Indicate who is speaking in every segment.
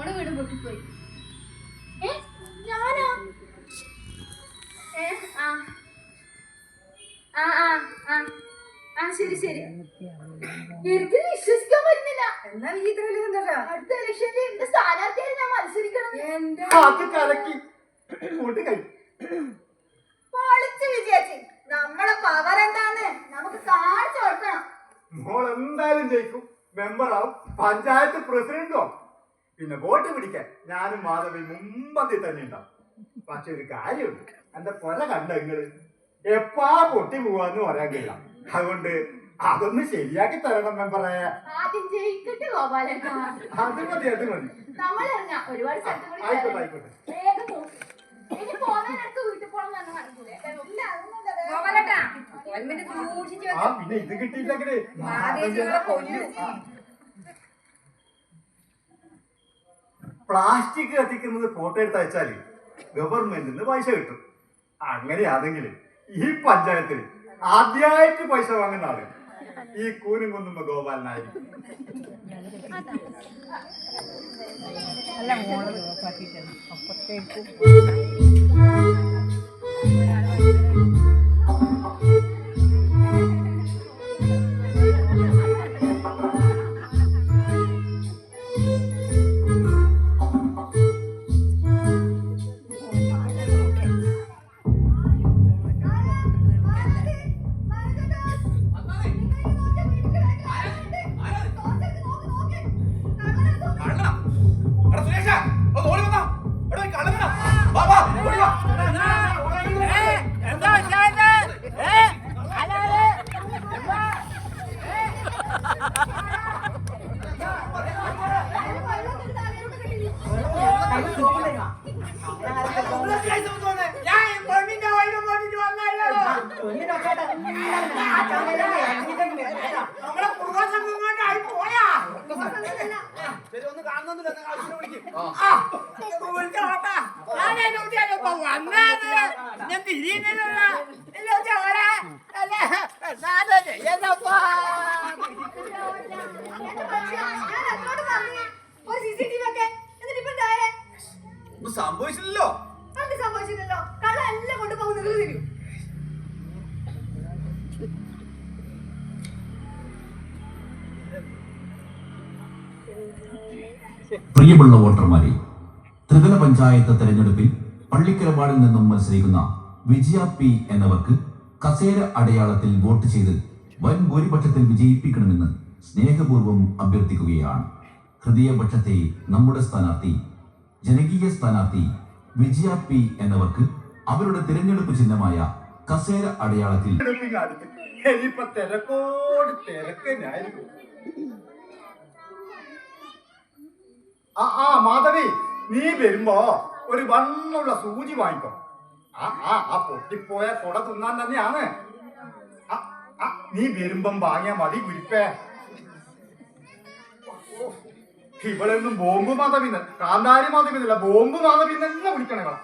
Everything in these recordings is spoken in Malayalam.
Speaker 1: മോളെ വീട് പൊട്ടിപ്പോയി ഏ? ഞാനോ? ഏ? ആ. ആ ആ ആ. ആ ശരി ശരി. എനിക്ക് വിശ്വസിക്കാൻ പറ്റുന്നില്ല.
Speaker 2: എന്നാൽ ഈ എന്താ
Speaker 1: അടുത്ത ഇലക്ഷനിൽ എന്റെ സ്ഥാനാർത്ഥിയായി ഞാൻ മത്സരിക്കണം
Speaker 2: എന്റെ
Speaker 3: കലക്കി. കൊണ്ട് കൈ.
Speaker 2: പൊളിച്ച് വിജയിച്ച്. നമ്മളെ പവർ എന്താന്ന് നമുക്ക് കാണിച്ചു കൊടുക്കണം.
Speaker 3: മോൾ എന്തായാലും ജയിക്കും. മെമ്പറാവും പഞ്ചായത്ത് പ്രസിഡന്റോ പിന്നെ ബോട്ട് പിടിക്കാൻ ഞാനും മാധവി മുമ്പതി തന്നെ ഉണ്ടാവും. പക്ഷെ ഒരു കാര്യമുണ്ട്. എന്റെ കൊല കണ്ട നിങ്ങൾ എപ്പാ പൊട്ടി പോവാന്ന് പറയാൻ കഴിയില്ല. അതുകൊണ്ട് അതൊന്ന് ശരിയാക്കി തരണം മെമ്പറെ.
Speaker 1: ആദ്യം ജയിക്കട്ടെ
Speaker 3: അത് മതി അത് മതി.
Speaker 1: നമ്മളറിഞ്ഞ ഒരുപാട് സ്ഥലത്ത് കൂടി
Speaker 3: ആയിക്കോട്ടെ
Speaker 1: കയറി.
Speaker 3: ആയിക്കോട്ടെ.
Speaker 1: വേഗം പോ. ഇനി പോകുന്നതിനടുത്ത് വീട്ടിൽ പോകണം എന്ന് കാണിക്കൂലേ
Speaker 2: ഇല്ല, അതൊന്നുമില്ല, വേഗം.
Speaker 4: ഗോപാലേട്ടാ, ഗവൺമെന്റ് സൂക്ഷിച്ച്
Speaker 3: ആ പിന്നെ ഇത്
Speaker 4: കൊല്ലും.
Speaker 3: പ്ലാസ്റ്റിക് കത്തിക്കുന്നത് ഫോട്ടോ എടുത്ത് അയച്ചാൽ ഗവൺമെന്റിന് പൈസ കിട്ടും. അങ്ങനെയാണെങ്കിൽ ഈ പഞ്ചായത്തിൽ ആദ്യമായിട്ട് പൈസ വാങ്ങുന്ന ആൾ ഈ കൂനും കുന്നുമ്പോ ഗോപാലനായിരിക്കും
Speaker 4: അല്ല
Speaker 5: ആവശ്യത്തിന് വിളിക്ക്. ഒന്നും സംഭവിച്ചില്ലല്ലോ.
Speaker 2: സംഭവിച്ചില്ലല്ലോ? കള്ള എല്ലാം കൊണ്ടുപോകുന്നത് തരൂ.
Speaker 6: പ്രിയമുള്ള വോട്ടർമാരെ ത്രിതല പഞ്ചായത്ത് തെരഞ്ഞെടുപ്പിൽ പള്ളിക്കരവാടിൽ നിന്നും മത്സരിക്കുന്ന വിജയ പി എന്നവർക്ക് കസേര അടയാളത്തിൽ വോട്ട് ചെയ്ത് വൻ ഭൂരിപക്ഷത്തിൽ വിജയിപ്പിക്കണമെന്ന് സ്നേഹപൂർവം അഭ്യർത്ഥിക്കുകയാണ്. ഹൃദയപക്ഷത്തെ നമ്മുടെ സ്ഥാനാർത്ഥി ജനകീയ സ്ഥാനാർത്ഥി വിജയ പി എന്നവർക്ക് അവരുടെ തിരഞ്ഞെടുപ്പ് ചിഹ്നമായ കസേര അടയാളത്തിൽ
Speaker 3: ആ ആ മാധവി നീ വരുമ്പോ ഒരു വണ്ണുള്ള സൂചി വാങ്ങിക്കോ. ആ ആ ആ പൊട്ടിപ്പോയ കൊട തിന്നാൻ തന്നെയാണ്. നീ വരുമ്പം വാങ്ങിയാ മതി കുരിപ്പേ ഓ, ഇവളൊന്നും ബോംബ് മാധവി കാന്താരി മാധവി എന്നല്ല ബോംബ് മാധവി എന്നെല്ലാം വിളിക്കണ ഇവളെ.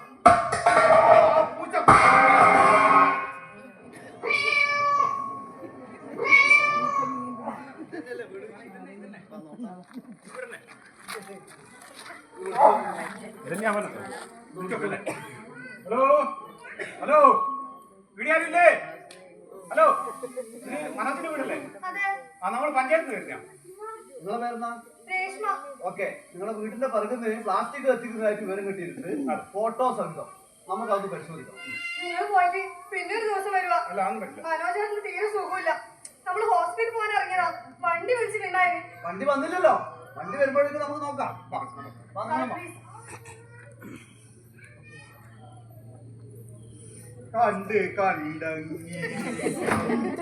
Speaker 3: പൂച്ച.
Speaker 5: ഹലോ ഹലോ വീടിയാരില്ലേ ഹലോ ഇത് മനസ്സിന്റെ വീടല്ലേ
Speaker 2: അതെ
Speaker 5: ആ നമ്മൾ പഞ്ചായത്ത് കയറിയാ
Speaker 7: നിങ്ങളെ
Speaker 2: പേരെന്നാ
Speaker 7: ഓക്കെ നിങ്ങളുടെ വീടിന്റെ പിറകുന്ന് പ്ലാസ്റ്റിക് കത്തിക്കുന്നതായിട്ട് വിവരം കിട്ടിയിട്ടുണ്ട്. ഫോട്ടോ സംഘം. നമുക്ക് അത് പരിശോധിക്കാം.
Speaker 2: നിങ്ങൾ പോയിട്ട് പിന്നെ ഒരു ദിവസം വരുവാ. മനോജേട്ടന് തീരെ സുഖമില്ല. നമ്മൾ ഹോസ്പിറ്റലിൽ പോകാൻ ഇറങ്ങിയതാ. വണ്ടി വിളിച്ചിട്ടുണ്ടായിരുന്നു
Speaker 7: വണ്ടി വന്നില്ലല്ലോ. വണ്ടി വരുമ്പോഴേക്കും നമുക്ക് നോക്കാം.
Speaker 3: കണ്ട് കണ്ടങ്ങി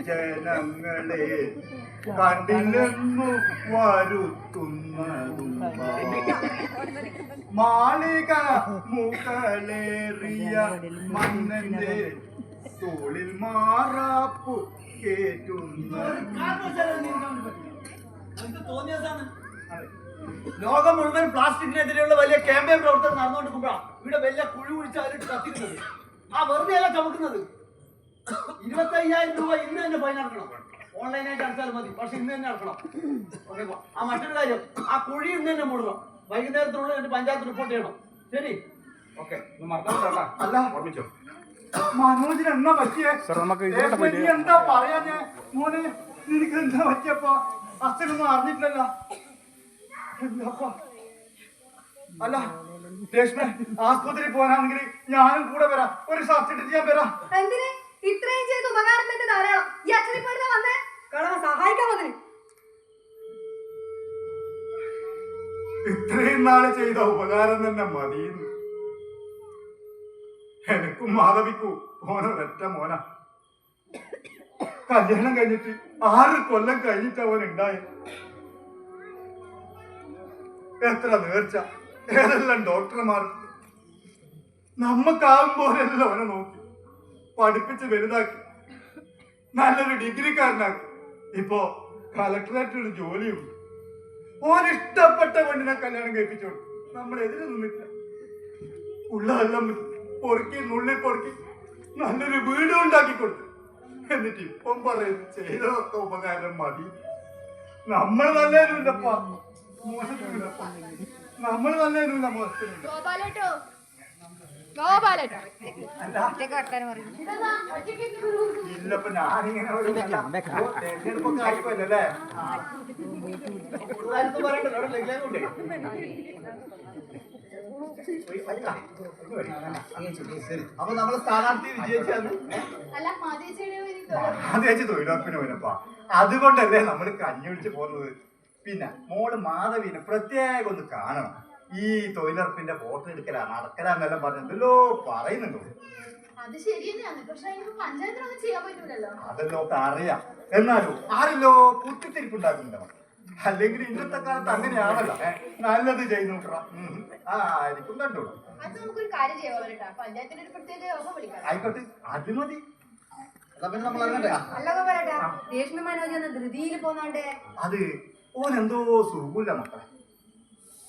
Speaker 3: ജനങ്ങളെ കണ്ടില്ലെന്നു വരുത്തുന്നതും മാളിക മുകളേറിയ മണ്ണന്റെ തോളിൽ മാറാപ്പു കേറ്റുന്ന
Speaker 7: ലോകം മുഴുവൻ പ്ലാസ്റ്റിക്കിനെതിരെയുള്ള വലിയ ക്യാമ്പയിൻ പ്രവർത്തനം നടന്നുകൊണ്ടിരിക്കുമ്പോഴാണ് ഇവിടെ വലിയ കുഴി കുഴിച്ച് കത്തിക്കുന്നത്. ആ വെറുതെ അല്ല ചമക്കുന്നത് ഇരുപത്തി അയ്യായിരം രൂപ ഇന്ന് തന്നെ ഫൈൻ അടക്കണം. ഓൺലൈനായിട്ട് അടച്ചാൽ മതി പക്ഷെ ഇന്ന് തന്നെ അടക്കണം. ഓക്കെ ആ മറ്റൊരു കാര്യം ആ കുഴി ഇന്ന് തന്നെ മൂടണം. വൈകുന്നേരത്തിനുള്ളിൽ എന്റെ പഞ്ചായത്ത് റിപ്പോർട്ട് ചെയ്യണം. ശരി?
Speaker 5: ഓക്കെ
Speaker 3: അല്ല.
Speaker 5: ഓർമ്മിച്ചോ?
Speaker 3: മനോജിന് എന്നാ പറ്റിയേ? എന്താ പറയാ ഞാൻ മോനെ നിനക്ക് എന്താ പറ്റിയപ്പോ? അച്ഛനൊന്നും അറിഞ്ഞിട്ടില്ലല്ല. അല്ല രേഷ്മ ആസ്പത്രി പോകാനാണെങ്കിൽ ഞാനും കൂടെ വരാം. ഒരു സബ്സിഡി ഞാൻ വരാം.
Speaker 2: എന്തിന്? ഇത്രയും ചെയ്ത് ഉപകാരം തന്നെ ധാരാളം. ഈ അച്ഛനെ പോയിരുന്ന വന്നേ. കാണാൻ സഹായിക്കാൻ വന്നിന്.
Speaker 3: ഇത്രയും നാൾ ചെയ്ത ഉപകാരം തന്നെ മതിയെന്ന്. എനക്കും മാധവിക്കൂ ഓനൊരൊറ്റ മോന. കല്യാണം കഴിഞ്ഞിട്ട് ആറ് കൊല്ലം കഴിഞ്ഞിട്ട് അവൻ ഉണ്ടായി എത്ര നേർച്ച? ഏതെല്ലാം ഡോക്ടർമാർ? നമ്മക്കാവുമ്പോലെല്ലാം അവനെ നോക്കി. പഠിപ്പിച്ച് വലുതാക്കി. നല്ലൊരു ഡിഗ്രിക്കാരനാക്കി. ഇപ്പോ കളക്ടറേറ്റിൽ ജോലിയുണ്ട്. ഓൻ ഇഷ്ടപ്പെട്ട പെണ്ണിനെ കല്യാണം കഴിപ്പിച്ചു നമ്മൾ എതിര് നിന്നില്ല ഉള്ളതെല്ലാം പൊറുക്കി നുള്ളി പൊറുക്കി നല്ലൊരു വീടും ഉണ്ടാക്കി കൊടുത്തു. എന്നിട്ട് ഇപ്പം പറയുന്നു ചെയ്തതൊക്കെ ഉപകാരം മതി. നമ്മൾ നല്ലതിനുമില്ലപ്പാ നമ്മൾ
Speaker 1: ഗോപാലേട്ടോ? ഗോപാലേട്ടോ? ഒരു
Speaker 3: ഇല്ലപ്പോ ഞാനിങ്ങനെ തെരഞ്ഞെടുപ്പൊക്കെ
Speaker 7: അപ്പൊ നമ്മളെ സ്ഥാനാർത്ഥി വിജയിച്ചാണ്.
Speaker 3: ആദ്യം തൊഴിലുറപ്പിന് പോയപ്പോ അതുകൊണ്ടല്ലേ നമ്മൾ കഞ്ഞി വിളിച്ച് പോകുന്നത്? പിന്നെ മോൾ മാധവിനെ പ്രത്യേകം ഒന്ന് കാണണം. ഈ തൊഴിലുറപ്പിന്റെ ഫോട്ടോ എടുക്കലാ നടക്കലാന്നെല്ലാം പറഞ്ഞല്ലോ പറയുന്നുണ്ടോ
Speaker 1: അത് പക്ഷെ പഞ്ചായത്തിനൊന്നും ചെയ്യാൻ പറ്റൂലല്ലോ.
Speaker 3: അതെല്ലോ ഒക്കെ അറിയാം. എന്നാലും ആരല്ലോ കുത്തിത്തിരിപ്പുണ്ടാക്കുന്നുണ്ടോ അല്ലെങ്കിൽ ഇന്നത്തെ കാലത്ത് അങ്ങനെയാണല്ലോ. നല്ലത് ചെയ്തു ആ ആയിരിക്കും കണ്ടോളൂ
Speaker 1: അത് നമുക്കൊരു കാര്യം ചെയ്യാൻ കേട്ടോ. പഞ്ചായത്തിന്റെ ഒരു പ്രത്യേക യോഗം വിളിക്കാം.
Speaker 3: ആയിക്കോട്ടെ അത് മതി.
Speaker 7: എന്നാ പിന്നെ നമ്മൾ അങ്ങനെ
Speaker 2: അല്ല പറയട്ടെ. രേഷ്മ മനോജ് എന്ന ധൃതിയിൽ പോന്നാണ്ടേ.
Speaker 3: അത് ഓനെന്തോ സുഖമില്ല മക്കളെ.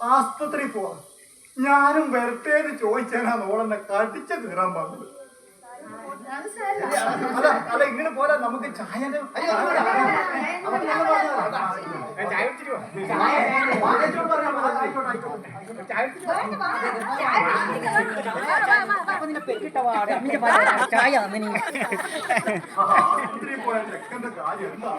Speaker 3: ആസ്പത്രി പോവാ. ഞാനും വെറുതെ ചോദിച്ചാലാണ് ഓളെന്നെ കടിച്ച കീറാൻ പറഞ്ഞത്. അല്ല അല്ല ഇങ്ങനെ പോലെ നമുക്ക് ചായ.
Speaker 5: ചായ
Speaker 3: പോയ ചെക്കന്റെ കാര്യം എന്താ?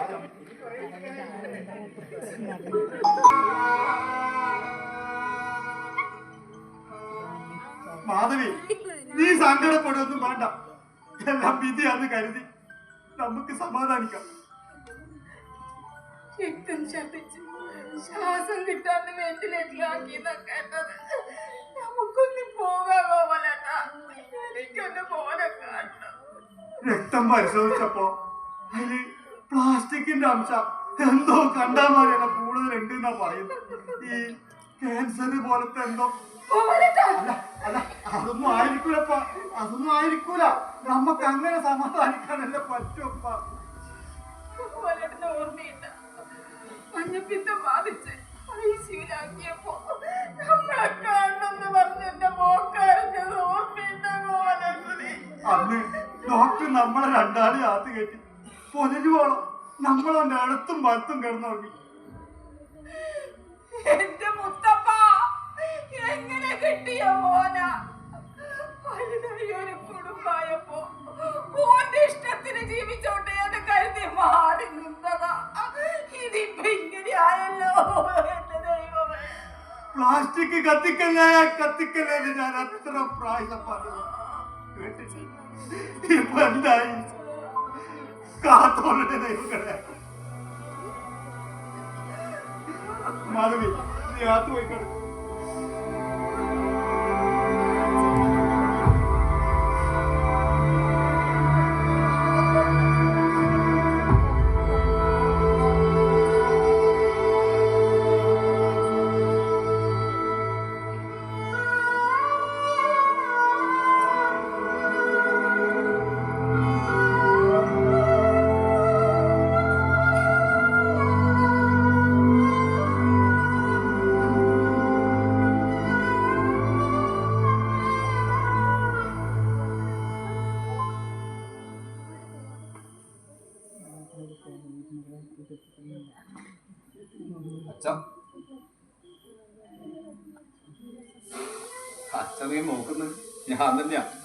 Speaker 3: മാധവി നീ സങ്കടപ്പെടുകയൊന്നും വേണ്ട. എല്ലാം വിധിയാന്ന് കരുതി നമുക്ക് സമാധാനിക്കാം.
Speaker 2: രക്തം ഛർദിച്ച് ശ്വാസം കിട്ടാണ്ട് വെന്റിലേറ്ററിലാക്കിയെന്നാ കേട്ടത്. നമുക്കൊന്ന് പോകാമോ പോലേട്ടാ എനിക്കൊന്ന് പോലെ
Speaker 3: രക്തം പരിശോധിച്ചപ്പോ അതിൽ പ്ലാസ്റ്റിക്കിന്റെ അംശം എന്തോ കണ്ടാ മതിയല്ല കൂടുതലുണ്ട് എന്നാ പറയുന്നത് ഈ ക്യാൻസർ പോലത്തെ എന്തോ. അല്ല അല്ല അതൊന്നും ആയിരിക്കൂലപ്പ. അതൊന്നും ആയിരിക്കൂല. നമ്മക്ക് അങ്ങനെ സമാധാനിക്കാനല്ലേ പറ്റുമപ്പ
Speaker 2: പോലേട്ടന് ഓർമ്മയില്ല. മഞ്ഞപ്പിത്തം ബാധിച്ച്. ഐസിയിലാക്കിയപ്പോ നമ്മളെ കാണണമെന്ന് പറഞ്ഞ് എന്റെ മോക്കറിഞ്ഞത് ഓർമ്മയില്ല പോലേട്ടനെ
Speaker 3: അന്ന് ഡോക്ടർ നമ്മളെ രണ്ടാളി ആത്ത് കയറ്റി. പൊലരുവോളം നമ്മളവന്റെ അടുത്തും വലത്തും കിടന്നുറങ്ങി.
Speaker 2: എന്റെ മുത്തപ്പ എങ്ങനെ കിട്ടിയ മോന? ഒരു കുടുംബായപ്പോ ഓന്റെ ഇഷ്ടത്തിന് ജീവിച്ചോട്ടെ എന്ന് കരുതി മാറി നിന്നതാ. ഇതിപ്പോ ഇങ്ങനെ ആയല്ലോ എന്റെ ദൈവമേ.
Speaker 3: പ്ലാസ്റ്റിക് കത്തിക്കല്ലേ? കത്തിക്കല്ലേ ഞാൻ എത്ര പ്രായം പറഞ്ഞു കേട്ടിട്ട് ഇപ്പൊ എന്തായി? കാത്തോളുടെ ദൈവങ്ങളെ മാധവി നീ ആത്ത് പോയി കിടക്ക്.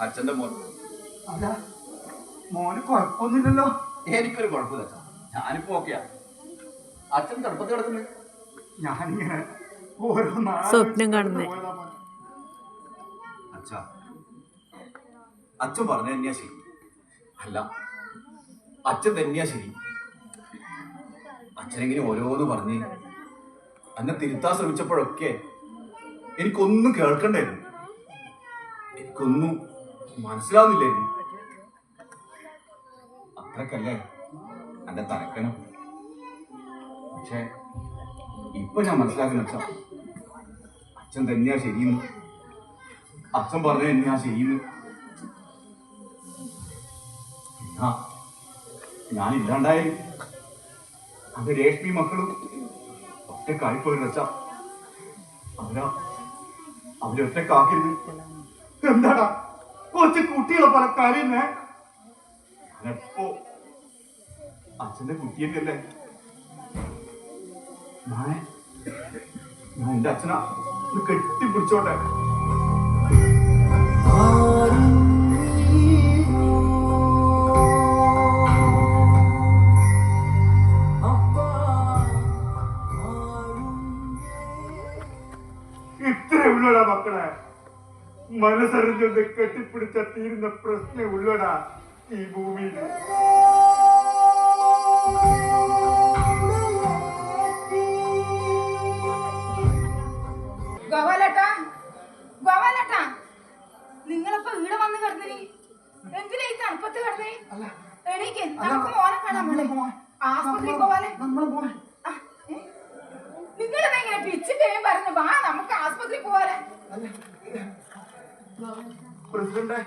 Speaker 6: അച്ഛന്റെ മോൻ.
Speaker 3: അല്ല മോന് കുഴപ്പമൊന്നുമില്ലല്ലോ.
Speaker 6: എനിക്കൊരു കുഴപ്പമില്ല അച്ഛാ. ഞാനിപ്പോ ഓക്കെയാ. അച്ഛൻ തടുപ്പത്ത് കിടക്കുന്നു.
Speaker 3: ഞാനിങ്ങനെ ഓരോ
Speaker 8: സ്വപ്നം കാണുന്നേ.
Speaker 6: അച്ഛാ അച്ഛൻ പറഞ്ഞ തന്നെയാ ശരി. അല്ല അച്ഛൻ തന്നെയാ ശരി. അച്ഛനെങ്ങനെ ഓരോന്ന് പറഞ്ഞ് അന്നെ തിരുത്താൻ ശ്രമിച്ചപ്പോഴൊക്കെ എനിക്കൊന്നും കേൾക്കണ്ടായിരുന്നു. എനിക്കൊന്നും മനസ്സിലാവുന്നില്ലായിരുന്നു. അത്രക്കല്ലേ? എന്റെ തലക്കനം. പക്ഷെ ഇപ്പൊ ഞാൻ മനസ്സിലാക്കുന്ന അച്ഛൻ അച്ഛൻ തന്നെയാ ശരിയെന്ന്. അച്ഛൻ പറഞ്ഞ തന്നെയാ ശരിയെന്ന്. ആ ഞാനില്ലാണ്ടായി അത് രേഷ്മി മക്കളും ഒറ്റക്കായിപ്പോയി അച്ഛ. അവരാ അവരൊറ്റക്കാക്കരുത്
Speaker 3: എന്താടാ കൊച്ചു കുട്ടികളെ പല കരയുന്നേ?
Speaker 6: ഞാനെപ്പോ അച്ഛന്റെ കുട്ടിയല്ലേ ഞാൻ ഞാൻ എന്റെ അച്ഛനാ. കെട്ടിപ്പിടിച്ചോട്ടെ.
Speaker 3: ഇത്രേ മനസ്സറിഞ്ഞൊന്ന് കെട്ടിപ്പിടിച്ച തീരുന്ന പ്രശ്നം ഉള്ളടാ ഈ ഭൂമിയിൽ.
Speaker 1: ഗോപാലേട്ടാ ഗോപാലേട്ടാ നിങ്ങളിപ്പോ ഇവിടെ വന്ന് കിടന്നിനി എന്തിനാ ഈ തണുപ്പത്ത് കിടന്നേ? എണീക്ക് നമുക്ക് മോനെ കാണാൻ പോണേ ആസ്പത്രി പോവാലെ.
Speaker 3: നമ്മൾ പോണേ
Speaker 1: നിങ്ങൾ ഇങ്ങനെ പിച്ച് പേയും പറഞ്ഞു വാ നമുക്ക് ആസ്പത്രി പോവാലെ.
Speaker 3: പ്രസിഡന്റെ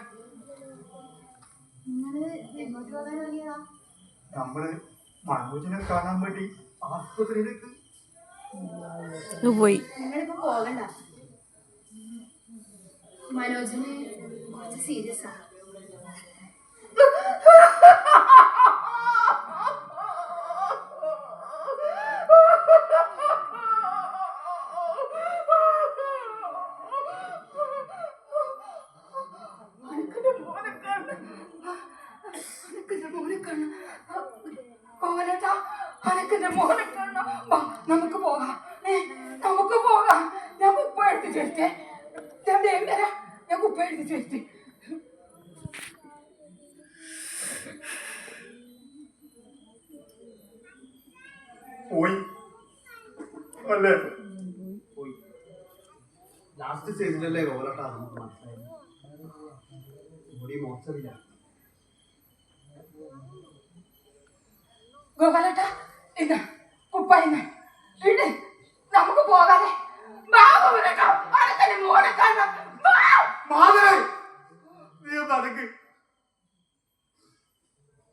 Speaker 3: നമ്മൾ മനോജിനെ കാണാൻ വേണ്ടി ആസ്പത്രിയിലേക്ക്.
Speaker 8: പോയി.
Speaker 9: പോകണ്ട. മനോജിന് കുറച്ച് സീരിയസ് ആ
Speaker 1: അനക്കെന്റെ മോനെ കാണണം അനക്കെന്റെ മോനെ കാണണം ഗോപാലേട്ടാ മോനെ കാണണം? നമുക്ക് പോകാം. നമുക്ക് പോകാം. ഞാൻ കുപ്പ എടുത്ത് ചേർത്തേ ഞാൻ വേഗം വരാം. ഞാൻ കുപ്പ എടുത്ത് ചേർത്തേ
Speaker 3: പോയി. അല്ലേ?
Speaker 7: പോയി. ലാസ്റ്റ് സ്റ്റേജിലല്ലേ ഓലട്ടാ നമുക്ക് മനസ്സിലായി ഇവിടെ മോശമില്ല.
Speaker 1: ഗോപാലേട്ടാ ഇന്ന് കുപ്പ ഇന്ന്. ഇട്. നമുക്ക് പോകാതെ. ഗോപാലേട്ടാ അനക്കെന്റെ മോനെ
Speaker 3: മാധവൻ നീ ഒന്ന് അടക്ക്.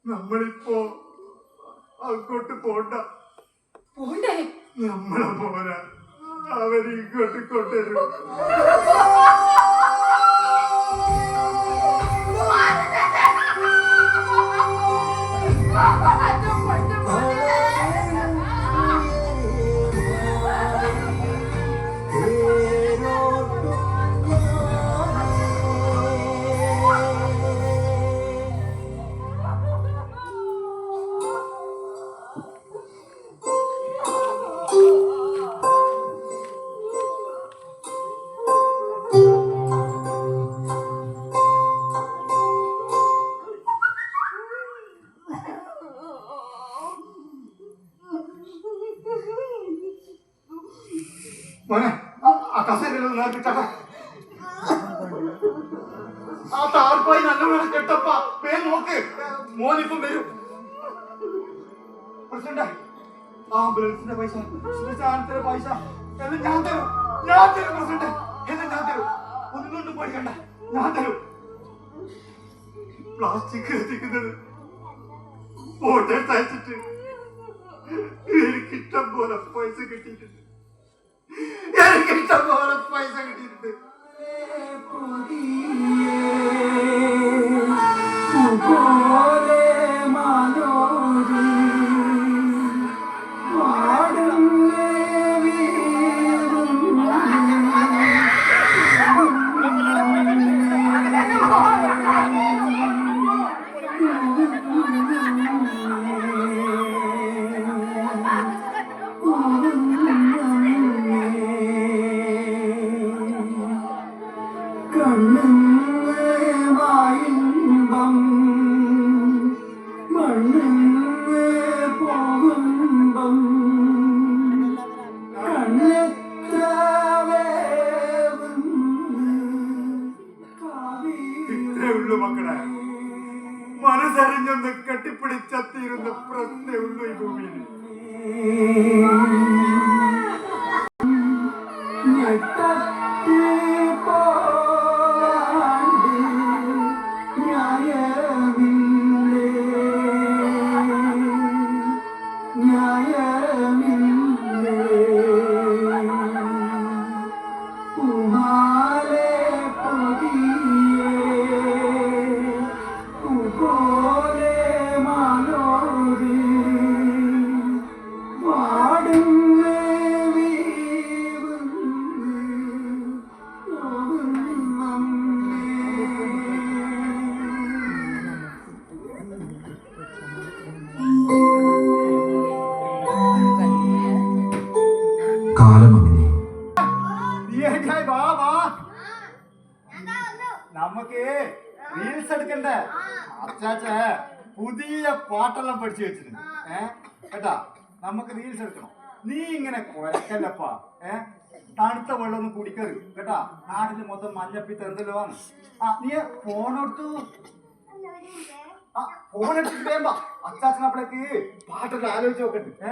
Speaker 3: നമ്മളിപ്പോ അങ്ങോട്ട് പോണ്ട.
Speaker 1: പോണ്ടേ?
Speaker 3: നമ്മളെ പോരാ അവരിങ്ങോട്ട് കൊണ്ടുവരും. മോനെ ആ- കസേരയിൽ നേർക്കിട്ടപ്പ ആ താർപ്പായി നല്ലവണ്ണം കെട്ടപ്പ. പേ നോക്ക്. മോനിപ്പം വരും. പ്രസിഡന്റ് ആംബുലൻസിന്റെ പൈസ. ശ്മശാനത്തിന്റെ പൈസ. എല്ലാം ഞാൻ തരും. ഞാൻ തരും പ്രസിഡന്റ്. എല്ലാം ഞാൻ തരും. ഒന്നും പഠിക്കണ്ട ഞാൻ തരും. പ്ലാസ്റ്റിക് എത്തിക്കുന്നത് ഫോട്ടോ അയച്ചിട്ട് എനിക്ക് ഇഷ്ടം പോലെ പൈസ കിട്ടിയിട്ടുണ്ട്. എനിക്ക് ഇഷ്ടം പോലെ പൈസ Oh. വെച്ചിട്ടുണ്ട്. ഏ? കേട്ടാ? നമുക്ക് റീൽസ് എടുക്കണം. നീ ഇങ്ങനെ കുഴക്കല്ലപ്പാ ഏ? തണുത്ത വെള്ളം ഒന്നും കുടിക്കരുത്. കേട്ടാ? നാട്ടിൽ മൊത്തം മഞ്ഞപ്പി എന്തെല്ലോ ആണ്. ആ നീ ഫോണെടുത്തു ആ ഫോണെടുത്തിട്ട് വേമ്പ അച്ചാച്ചൻ അപ്പോഴേക്ക് പാട്ടെല്ലാം ആലോചിച്ച് നോക്കട്ടെ. ഏ?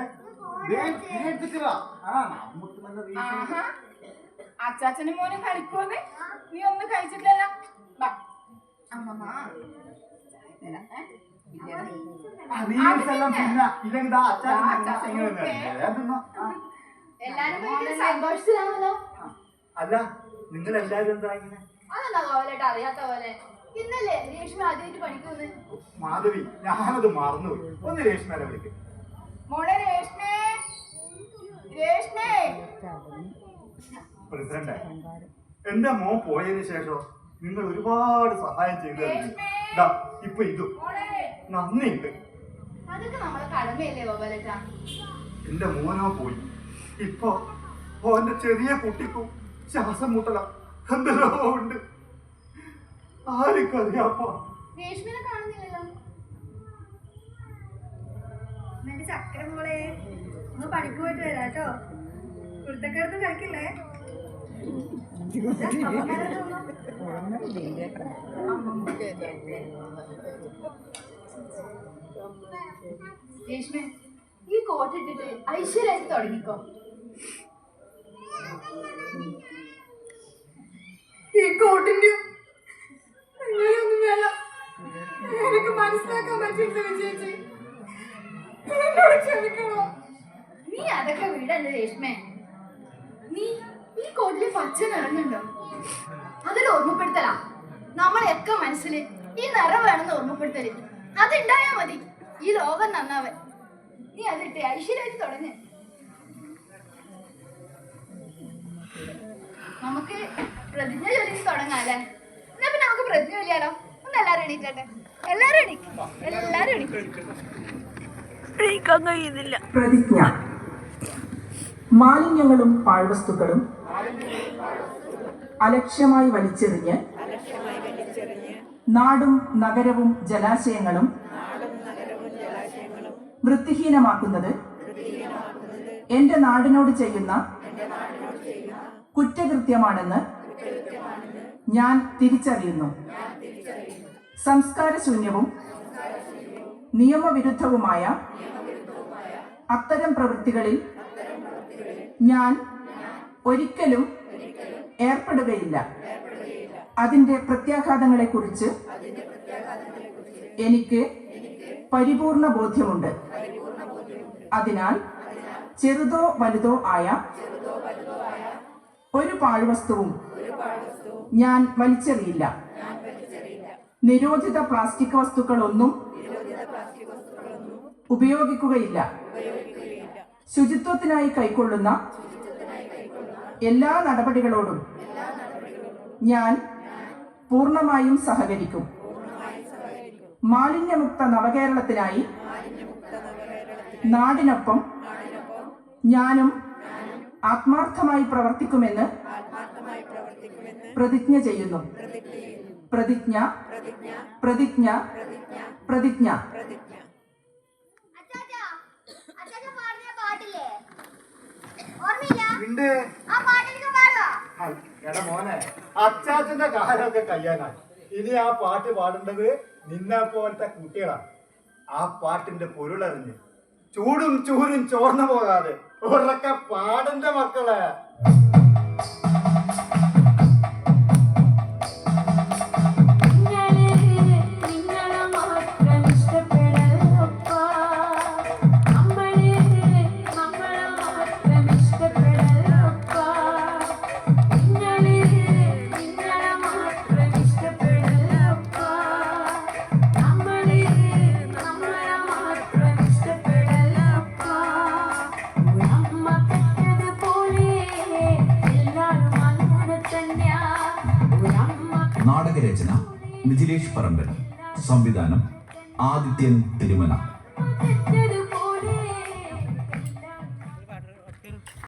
Speaker 3: വേഗം വേഗം വാ ആ നമുക്ക് നല്ല റീൽസ്.
Speaker 2: അച്ചാച്ചനും മോനും കളിക്കുമെന്ന് നീ ഒന്നും കഴിച്ചിട്ടില്ലല്ലോ. അമ്മമ്മ.
Speaker 3: റീൽസ് എല്ലാം പിന്നെ. അല്ല നിങ്ങൾ എല്ലാരും എന്താ ഇങ്ങനെ?
Speaker 1: അതെന്താ കോവലേട്ട് അറിയാത്ത പോലെ? ഇന്നല്ലേ രേഷ്മ ആദ്യമായിട്ട് പഠിക്കുന്നത്
Speaker 3: മാധവി ഞാനത് മറന്നുപോയി. ഒന്ന് രേഷ്മേനെ വിളിക്കും.
Speaker 2: മോളെ രേഷ്മേ. രേഷ്മേ.
Speaker 3: പ്രസിഡന്റ് എന്റെ മോൻ പോയതിനു ശേഷം നിങ്ങൾ ഒരുപാട് സഹായം ചെയ്തു ദാ, ഇപ്പൊ ഇതും. നന്ദിയുണ്ട്.
Speaker 1: അതൊക്കെ നമ്മളെ കടമയല്ലേ
Speaker 3: എന്റെ മോനോ പോയി. ഇപ്പൊ ഓന്റെ ചെറിയ കുട്ടിക്കും ശ്വാസം മുട്ടല. എന്തെല്ലോ ഉണ്ട്? ആർക്കറിയാപ്പ?
Speaker 1: രേഷ്മിനെ കാണുന്നില്ലല്ലോ.
Speaker 4: എന്റെ ചക്കര മോളെ ഒന്ന് പണിക്ക് പോയിട്ട് വരാം കേട്ടോ. കുരുത്തക്കെടുത്ത് കളിക്കില്ലേ
Speaker 1: രേഷ്മ ഈ കോട്ട് ഇട്ടിട്ട് ഐശ്വര്യായിട്ട് തുടങ്ങിക്കോ.
Speaker 2: ഈ കോട്ടിന്റെ അങ്ങനെയൊന്നും വേണ്ട. എനിക്ക് മനസ്സിലാക്കാൻ പറ്റില്ല ചേച്ചി
Speaker 1: നീ അതൊക്കെ വിടല്ലേ രേഷ്മേ? നീ ഈ കോട്ടിൽ പച്ച നിറഞ്ഞുണ്ടോ അതിൽ ഓർമ്മപ്പെടുത്തലാ. നമ്മളെയൊക്കെ മനസ്സിൽ ഈ നിറം വേണമെന്ന് ഓർമ്മപ്പെടുത്തൽ. അതുണ്ടായാ മതി. ഈ ലോകം നന്നാവൻ. നീ അതിട്ട് ഐശ്വര്യമായിട്ട് തുടങ്ങ്. നമുക്ക് പ്രതിജ്ഞ ജോലി തുടങ്ങാല്ലേ എന്നാ പിന്നെ നമുക്ക് പ്രതിജ്ഞ ചൊല്ലിയാലോ ഒന്ന് എല്ലാരും എണീറ്റട്ടെ എല്ലാരും എണീക്കും. എല്ലാരും എണീക്കും.
Speaker 10: പ്രതിജ്ഞ. മാലിന്യങ്ങളും പാഴ്വസ്തുക്കളും അലക്ഷ്യമായി വലിച്ചെറിഞ്ഞ് നാടും നഗരവും ജലാശയങ്ങളും വൃത്തിഹീനമാക്കുന്നത്. എന്റെ നാടിനോട് ചെയ്യുന്ന കുറ്റകൃത്യമാണെന്ന് ഞാൻ തിരിച്ചറിയുന്നു. സംസ്കാരശൂന്യവും നിയമവിരുദ്ധവുമായ അത്തരം പ്രവൃത്തികളിൽ ഞാൻ ഒരിക്കലും ഏർപ്പെടുകയില്ല. അതിന്റെ പ്രത്യാഘാതങ്ങളെക്കുറിച്ച് എനിക്ക് പരിപൂർണ ബോധ്യമുണ്ട്. അതിനാൽ ചെറുതോ വലുതോ ആയ ഒരു പാഴ്വസ്തുവും ഞാൻ വലിച്ചെറിയില്ല. നിരോധിത പ്ലാസ്റ്റിക് വസ്തുക്കളൊന്നും ഉപയോഗിക്കുകയില്ല. ശുചിത്വത്തിനായി കൈക്കൊള്ളുന്ന എല്ലാ നടപടികളോടും ഞാൻ പൂർണമായും സഹകരിക്കും. മാലിന്യമുക്ത നവകേരളത്തിനായി നാടിനൊപ്പം ഞാനും ആത്മാർത്ഥമായി പ്രവർത്തിക്കുമെന്ന്
Speaker 11: പ്രതിജ്ഞ ചെയ്യുന്നു. പ്രതിജ്ഞ പ്രതിജ്ഞ പ്രതിജ്ഞ
Speaker 8: അച്ചാച്ചന്റെ കാലൊക്കെ കഴിയാനായി ഇനി ആ പാട്ട് പാടേണ്ടത് നിന്നെ പോലത്തെ കുട്ടികളാണ്. ആ പാട്ടിന്റെ പൊരുളറിഞ്ഞ് ചൂടും ചൂരും ചോർന്നു പോകാതെ ഉറക്കെ പാടന്റെ മക്കളെ.